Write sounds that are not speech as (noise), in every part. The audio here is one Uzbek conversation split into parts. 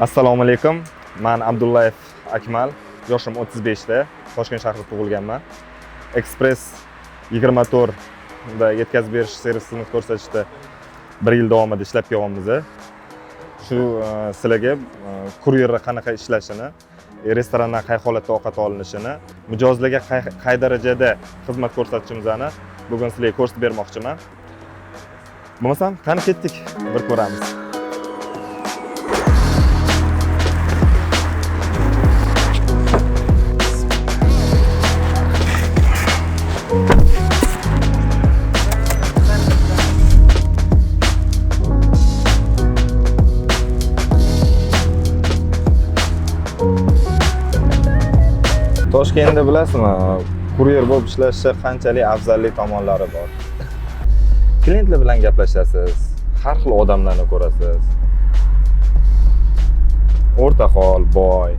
assalomu alaykum. Man abdullayev akmal. Yoshim 35 beshda. Toshkent shahrida tug'ilganman. Ekspress 24 to'rtda yetkazib berish servis xizmat ko'rsatishda bir yil davomida ishlab kelyapmiz shu e, sizlarga e, kuryerda qanaqa ishlashini e, restorandan qay holatda ovqat olinishini mijozlarga qay darajada xizmat ko'rsatishimizni bugun sizlarga ko'rsatib bermoqchiman. Bo'lmasam qani ketdik? Bir ko'ramiz. Toshkentda bilasizmi? Kuryer bo'lib ishlashni qanchalik afzallik tomonlari bor? Klientlar bilan gaplashasiz har xil odamlarni ko'rasiz. O'rtahol boy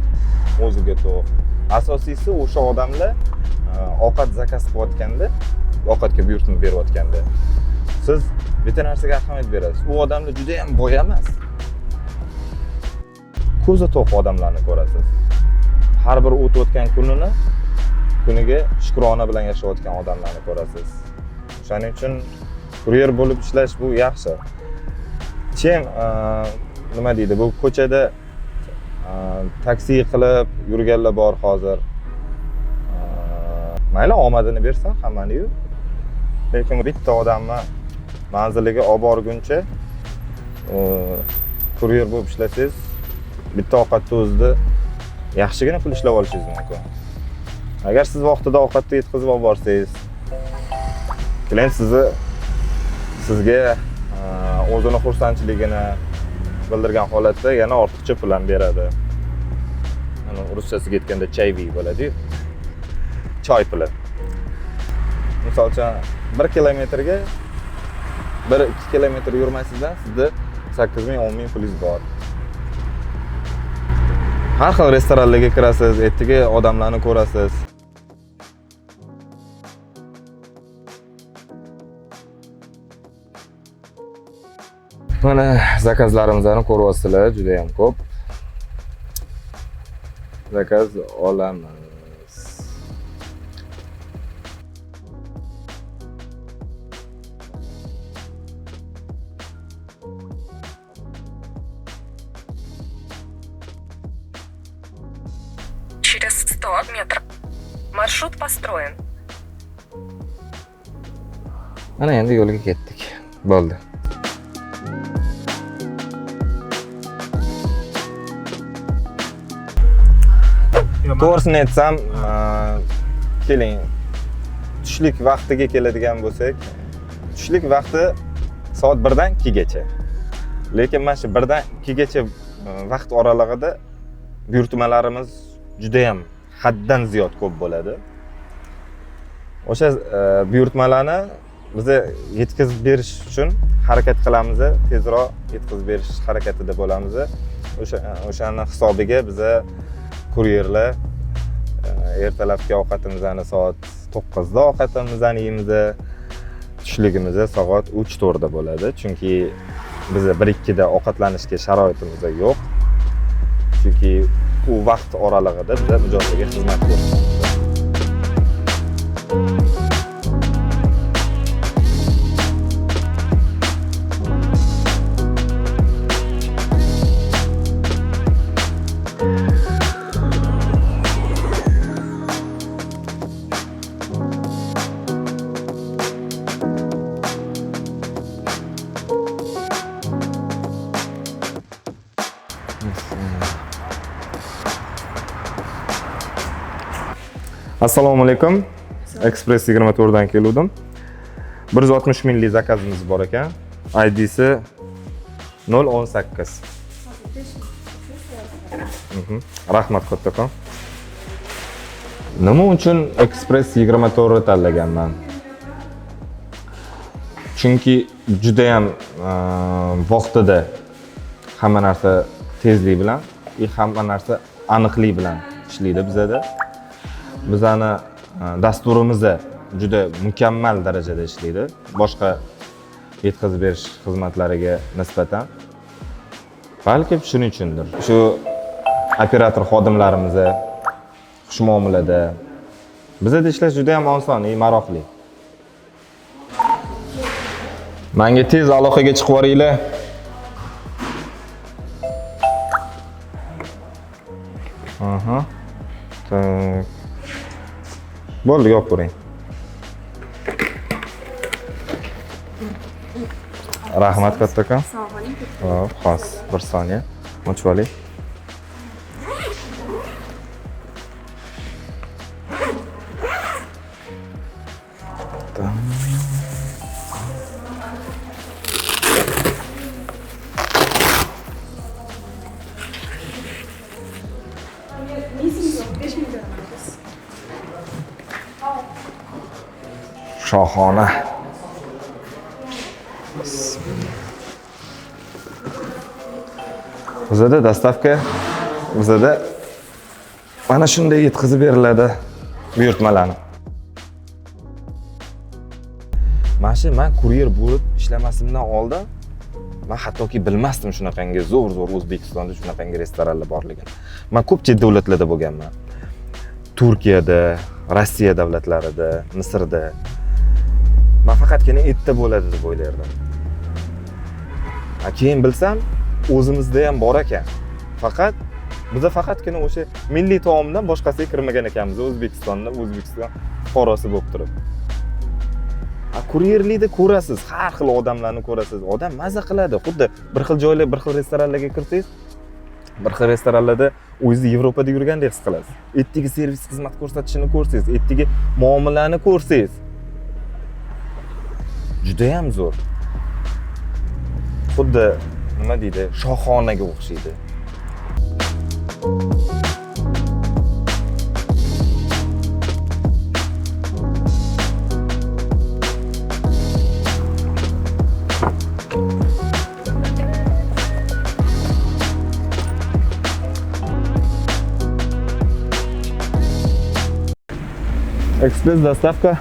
o'ziga to'q asosiysi o'sha odamlar e, ovqat zakaz qilayotganda ovqatga buyurtma berayotganda. Siz bitta narsaga ahamiyat berasiz. U odamlar juda yam boy emas. Ko'zi to'q odamlarni ko'rasiz. Har bir o'tayotgan kunini kuniga shukrona bilan yashayotgan odamlarni ko'rasiz. O'shaning uchun kuryer bo'lib ishlash bu yaxshi. Чем nima deydi bu ko'chada taksi qilib yurganlar bor hozir. Mayli omadini bersin hammaniyu. Lekin bitta odamni manziliga olib borguncha kuryer bo'lib ishlasangiz bitta ovqatni o'zida yaxshigina pul ishlab olishingiz mumkin. Agar siz vaqtida ovqatni yetkazib olib borsangiz klient sizni sizga e, o'zini xursandchiligini bildirgan holatda yana ortiqcha pul ham beradi. Mana ruschasiga aytganda chayvi bo'ladiyu. Choy puli. Misol uchun bir kilometrga bir ikki kilometr yurmaysizdan sizda sakkiz ming o'n ming pulingiz bor. Har xil restoranlarga kirasiz ertaga odamlarni ko'rasiz. Mana zakazlarimizni ko'ryapsizlar juda yam ko'p. Zakaz olaman 100 метров. Маршрут построен. mana endi yo'lga ketdik bo'ldi to'g'risini aytsam keling tushlik vaqtiga keladigan bo'lsak tushlik vaqti soat birdan ikkigacha lekin mana shu birdan ikkigacha vaqt oralig'ida buyurtmalarimiz judayam haddan ziyod ko'p bo'ladi. O'sha e, buyurtmalarni biza yetkazib berish uchun harakat qilamiz tezroq yetkazib berish harakatida bo'lamiz o'sha e, o'shani hisobiga biza kuryerlar e, ertalabki ovqatimizni soat to'qqizda ovqatimizni yeymiz tushligimiz soat uch to'rtda bo'ladi chunki biza bir ikkida ovqatlanishga sharoitimiz yo'q. Chunki u vaqt oralig'ida biza mijozlarga xizmat ko'rsatamiz assalomu alaykum. Express yigirma to'rtdan keluvdim. bir yuz oltmish minglik zakazimiz bor ekan. Idsi nol o'n sakkiz. Mhm. rahmat kattakon nima uchun express yigirma to'rtni tanlaganman? Chunki judayam e, vaqtida hamma narsa tezlik bilan и hamma narsa aniqlik bilan ishlaydi bizada. Bizani e, dasturimiz juda mukammal darajada ishlaydi. Boshqa yetkazib berish xizmatlariga nisbatan. Balki shuning uchundir. Shu operator xodimlarimiz xushmuomalada. Bizada ishlash juda ham oson и maroqli. Manga tez aloqaga chiqib yuboringlar. Aha. Tak. Bo'ldi yopib ko'ring rahmat kattakon hop xos bir soniya ochib oling shohona bizada dostavka bizada mana shunday yetkazib beriladi buyurtmalarni. Mana shu man kuryer bo'lib ishlamasimdan oldin man hattoki bilmasdim shunaqangi zo'r zo'r o'zbekistonda shunaqangi restoranlar borligini. Man ko'p chet davlatlarda bo'lganman. Turkiyada rossiya davlatlarida misrda man faqatgina erta bo'ladi deb o'ylardim A keyin bilsam o'zimizda ham bor ekan. Faqat biza faqatgina o'sha milliy taomdan boshqasiga kirmagan ekanmiz. O'zbekistonda o'zbekiston fuqarosi bo'lib turib. A kuryerlikda ko'rasiz har xil odamlarni ko'rasiz. Odam maza qiladi xuddi bir xil joylar bir xil restoranlarga kirsangiz bir xil restoranlarda o'zingizni yevropada yurgandek his qilasiz. Ertaga servis xizmat ko'rsatishini ko'rsangiz ertaga muomalani ko'rsangiz judayam zo'r xuddi nima deydi shohxonaga o'xshaydi экспресс доставка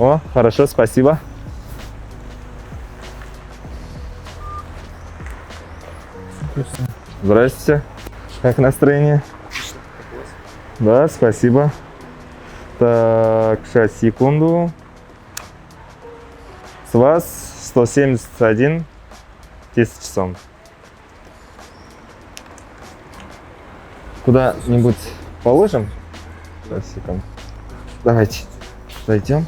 О, хорошо, спасибо. Здравствуйте. Как настроение? Да, спасибо. Так, сейчас, секунду. С вас 171 тысяч сом. Куда-нибудь положим? Сейчас, секунду. Давайте зайдем.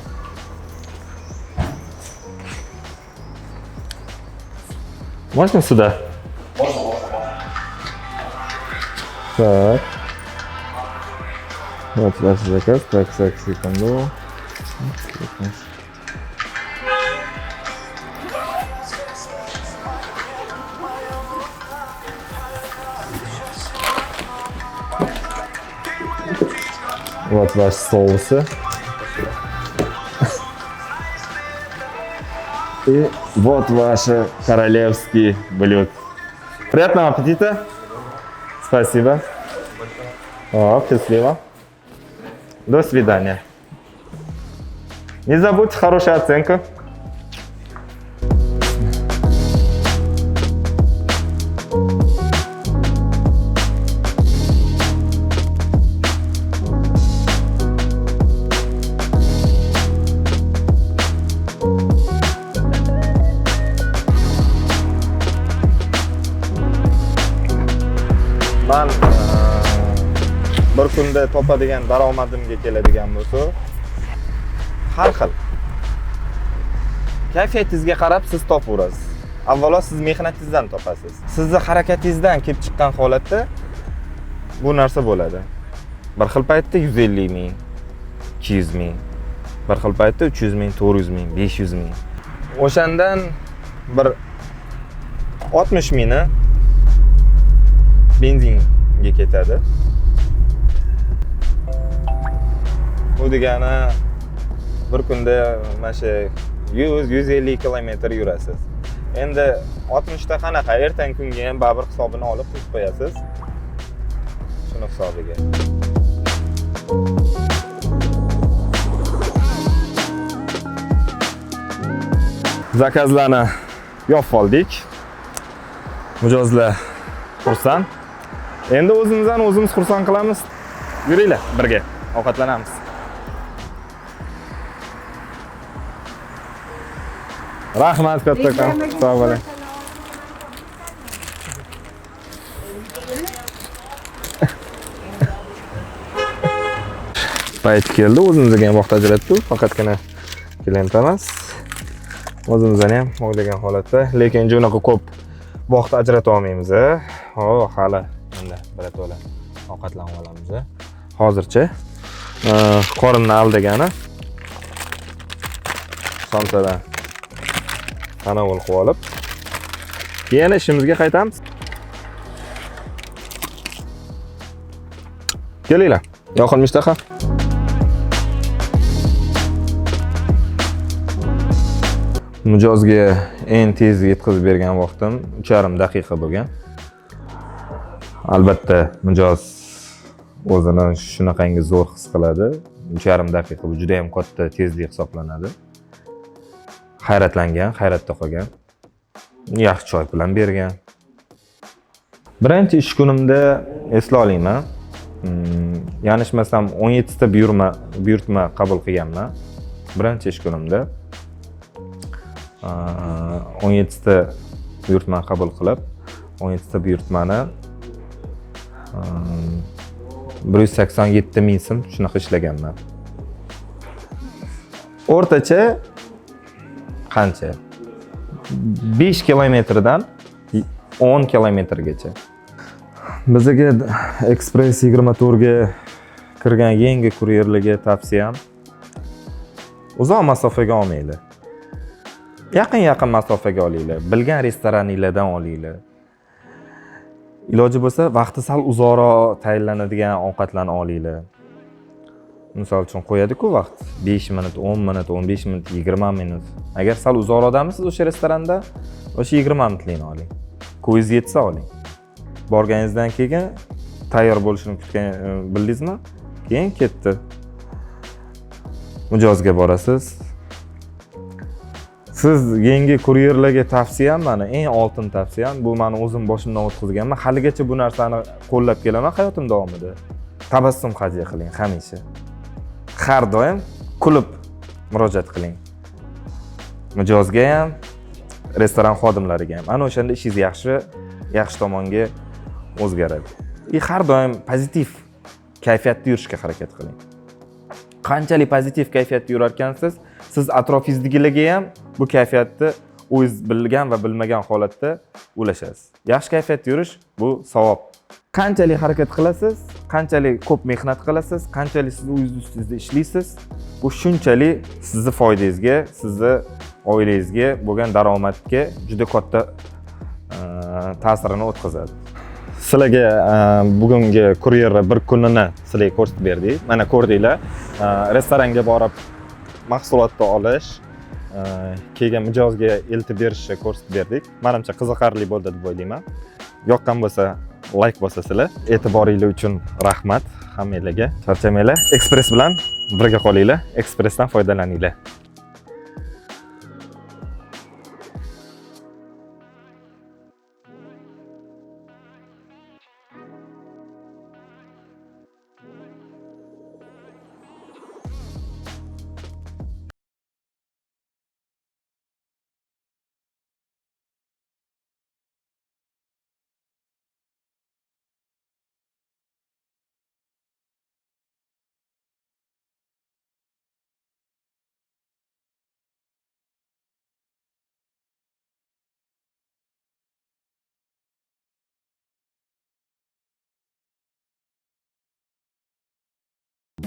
Можно сюда? Так. Вот ваш заказ. Так, так, секунду. Вот ваши соусы. И вот ваши королевские блюд. Приятного аппетита. Спасибо. О, счастливо. До свидания. Не забудьте хорошая оценка. Bir kunda topadigan daromadimga keladigan bo'lsa har xil. Kayfiyatingizga qarab siz topaverasiz avvalo siz mehnatingizdan topasiz. Sizni harakatingizdan kelib chiqqan holatda bu narsa bo'ladi. Bir xil paytda yuz ellik ming ikki yuz ming bir xil paytda uch yuz ming to'rt yuz ming besh yuz ming. O'shandan bir oltmish mingni benzinga ketadi. Bu degani bir kunda mana shu yuz yuz ellik kilometr yurasiz. Endi oltmishta qanaqa? Ertangi kunga ham baribir hisobini olib qo'yib qo'yasiz. Shuni hisobiga. Zakazlarni yopib oldik. Mijozlar xursand. Endi o'zimizdan o'zimiz xursand qilamiz. Yuringlar birga ovqatlanamiz rahmat kattakon sog' bo'ling. (laughs) payt keldi o'zimizga ham vaqt ajratdik faqatgina klient emas o'zimizni ham o'ylagan holatda. Lekin unaqa ko'p vaqt ajrata olmaymiz ho hali endi birato'la ovqatlanib olamiz hozircha qorinni aldagani somsadan tanovul qilib olib keyin ishimizga qaytamiz. Kelinglar. Yoqil mishtaha mijozga eng tez yetkazib bergan vaqtim uch yarim daqiqa bo'lgan. Albatta mijoz o'zini shunaqangi zo'r his qiladi. Uch yarim daqiqa bu juda yam katta tezlik hisoblanadi. Hayratlangan hayratda qolgan. Yaxshi choy bilan bergan. Birinchi ish kunimda esla olayman. Hmm, Yanishmasam yanglishmasam o'n yettita buyurma buyurtma qabul qilganman. Birinchi ish kunimda o'n yettita buyurtma qabul qilib o'n yettita buyurtmani bir yuz sakson yetti ming so'm shunaqa ishlaganman. O'rtacha qancha? Besh kilometrdan o'n kilometrgacha. Bizaga ekspress yigirma to'rtga kirgan yangi kuryerlarga tavsiyam. Uzoq masofaga olmanglar yaqin yaqin masofaga olinglar. Bilgan restoraninglardan olinglar. Iloji bo'lsa vaqti sal uzoqroq tayinlanadigan ovqatlarni olinglar. Misol uchun qo'yadiku vaqt. Besh minut o'n minut o'n besh minut yigirma minut. Agar sal uzoqroqdamisiz o'sha restoranda o'sha yigirma minutlikni oling. Ko'zingiz yetsa oling. Borganingizdan keyin tayyor bo'lishini kutgan e, bildingizmi? Keyin ketdi. Mijozga borasiz. Siz yangi kuryerlarga tavsiyam mani eng oltin tavsiyam bu mani o'zim boshimdan o'tkazganman. Haligacha bu narsani qo'llab kelaman hayotim davomida. Tabassum hadya qiling hamisha. Har doim kulib murojaat qiling. Mijozga ham restoran xodimlariga ham. Ana o'shanda ishingiz yaxshi yaxshi tomonga o'zgaradi. И har doim pozitiv kayfiyatda yurishga harakat qiling. Qanchalik pozitiv kayfiyatda yurarkansiz siz atrofingizdagilarga ham bu kayfiyatni o'zingiz bilgan va bilmagan holatda ulashasiz. Yaxshi kayfiyatda yurish bu savob. Qanchalik harakat qilasiz? Qanchalik ko'p mehnat qilasiz qanchalik siz o'zingiz ustingizda ishlaysiz bu shunchalik sizni foydangizga sizni oilangizga bo'lgan daromadga juda katta e, ta'sirini o'tkazadi. Sizlarga e, bugungi kuryerni bir kunini sizlarga ko'rsatib berdik. Mana ko'rdinglar e, restoranga borib mahsulotni olish keyin mijozga eltib berishni ko'rsatib berdik. Manimcha qiziqarli bo'ldi deb o'ylayman. Yoqqan bo'lsa layk bosasizlar. E'tiboringlar uchun rahmat hammanglarga charchamanglar ekspress bilan birga qolinglar. Ekspressdan foydalaninglar.